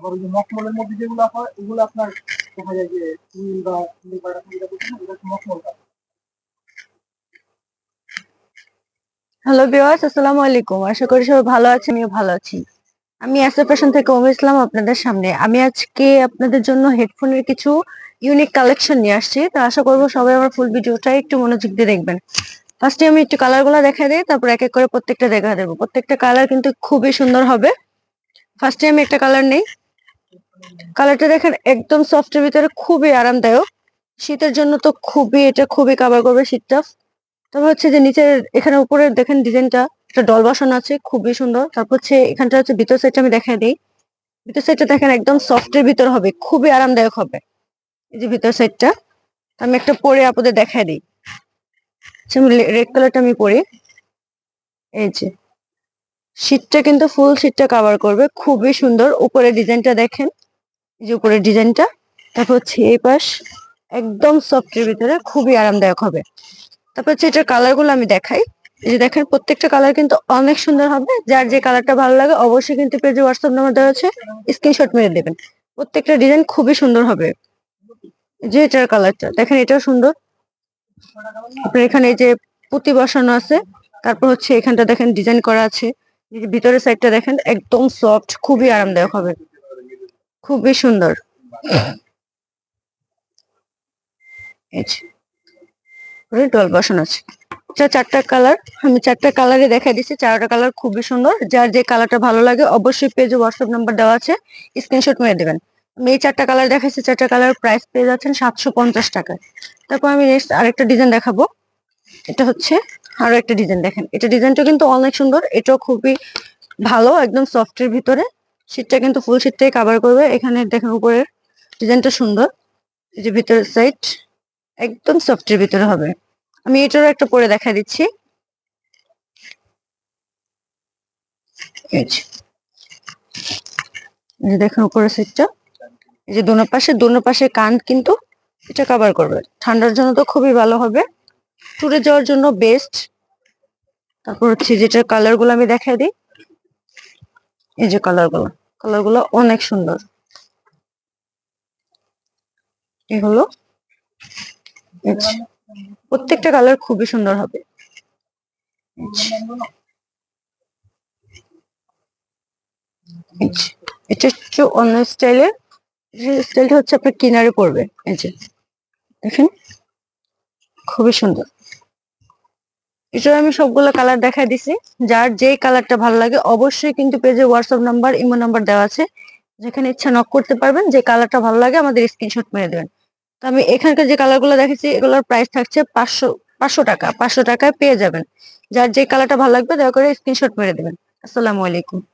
আবার ওই যে মখমলের মধ্যে যেগুলো হয়, ওগুলো আপনার দেখা যায় যে নীল বা নীল যেটা বলছেন ওটা হচ্ছে মখমল হ্যালো ভিউয়ার্স আসসালামু আলাইকুম। আশা করি সবাই ভালো আছে আমিও ভালো আছি। আমি অ্যাসা ফ্যাশন থেকে ওম ইসলাম আপনাদের সামনে। আমি আজকে আপনাদের জন্য হেডফোনের কিছু ইউনিক কালেকশন নিয়ে আসছি। তো আশা করব সবাই আমার ফুল ভিডিওটা একটু মনোযোগ দিয়ে দেখবেন। ফার্স্টে আমি একটু কালারগুলা দেখা দিই, তারপর এক এক করে প্রত্যেকটা দেখা দেবো। প্রত্যেকটা কালার কিন্তু খুবই সুন্দর হবে। ফার্স্টে আমি একটা কালার নেই। কালারটা দেখেন একদম সফটের ভিতরে খুবই আরামদায়ক। শীতের জন্য তো খুবই, এটা খুবই কাভার করবে শীতটা। তবে হচ্ছে যে নিচের, এখানে উপরে দেখেন ডিজাইনটা একটা ডল বসানো আছে, খুবই সুন্দর। তারপর হচ্ছে এখানটা হচ্ছে ভিতর সাইডটা আমি দেখাই দিই। ভিতর সাইডটা দেখেন একদম সফটের ভিতর হবে, খুবই আরামদায়ক হবে। এই যে ভিতর সাইডটা আমি একটা পরে আপনাদের দেখাই দিই। রেড কালারটা আমি পরি। এই যে, শীতটা কিন্তু ফুল শীতটা কভার করবে, খুবই সুন্দর। উপরে ডিজাইনটা দেখেন। যে উপরের ডিজাইনটা, তারপর হচ্ছে এই পাশ, একদম সফটের ভিতরে খুবই আরামদায়ক হবে। তারপর হচ্ছে এটার কালারগুলো আমি দেখাই। এই যে দেখেন, প্রত্যেকটা কালার কিন্তু অনেক সুন্দর হবে। যার যে কালারটা ভালো লাগে, অবশ্যই কিন্তু পেজে হোয়াটসঅ্যাপ নাম্বার দেওয়া আছে স্ক্রিনশট মেরে দেবেন। প্রত্যেকটা ডিজাইন খুবই সুন্দর হবে। যে এটার কালারটা দেখেন এটাও সুন্দর। আপনার এখানে এই যে পুঁতি বসানো আছে, তারপর হচ্ছে এখানটা দেখেন ডিজাইন করা আছে। ভিতরের সাইডটা দেখেন, একদম সফট খুবই আরামদায়ক হবে। খুবই সুন্দর। ডল বসানো আছে। চারটা কালার, আমি চারটা কালারে দেখা দিচ্ছি। চারটা কালার খুবই সুন্দর। যার যে কালারটা ভালো লাগে অবশ্যই পেজে হোয়াটসঅ্যাপ নাম্বার দেওয়া আছে। স্ক্রিনশট মেরে দেবেন। আমি এই চারটা কালার দেখাচ্ছি চারটা কালার প্রাইস পেয়ে যাচ্ছেন সাতশো পঞ্চাশ টাকায়। তারপর আমি নেক্সট আরেকটা ডিজাইন দেখাবো। এটা হচ্ছে আরও একটা ডিজাইন দেখেন। এটা ডিজাইনটা কিন্তু অনেক সুন্দর। এটাও খুবই ভালো, একদম সফটের ভিতরে। শীতটা কিন্তু ফুল শীতটাই কাভার করবে। এখানে দেখেন উপরের ডিজাইনটা সুন্দর। এই যে ভিতরের সাইড একদম সফটের ভিতরে হবে। আমি এটারও একটা পরে দেখা দিচ্ছি। এই যে দেখেন উপরের সাইডটা এই যে দোনো পাশে দোনো পাশে কান কিন্তু এটা কভার করবে। ঠান্ডার জন্য তো খুবই ভালো হবে। ট্যুরে যাওয়ার জন্য বেস্ট তারপর হচ্ছে যেটার কালারগুলো আমি দেখাই দিই। এই যে কালারগুলো। কালারগুলো অনেক সুন্দর। এই যে, প্রত্যেকটা কালার খুবই সুন্দর হবে। এটা একটু অন্য স্টাইলটা হচ্ছে আপনার কিনারে পড়বে। দেখেন খুবই সুন্দর। এটা আমি সবগুলো কালার দেখাই দিছি। যার যেই কালারটা ভালো লাগে, অবশ্যই কিন্তু পেজে হোয়াটসঅ্যাপ নাম্বার ইমো নাম্বার দেওয়া আছে। যেখানে ইচ্ছা নক করতে পারবেন, যে কালারটা ভালো লাগে আমাদের স্ক্রিনশট মেরে দেবেন। তো আমি এখানকার যে কালারগুলো দেখেছি এগুলোর প্রাইস থাকছে পাঁচশো পাঁচশো টাকা, পাঁচশো টাকায় পেয়ে যাবেন। যার যে কালারটা ভালো লাগবে, দয়া করে স্ক্রিনশট মেরে দেবেন। আসসালামু আলাইকুম।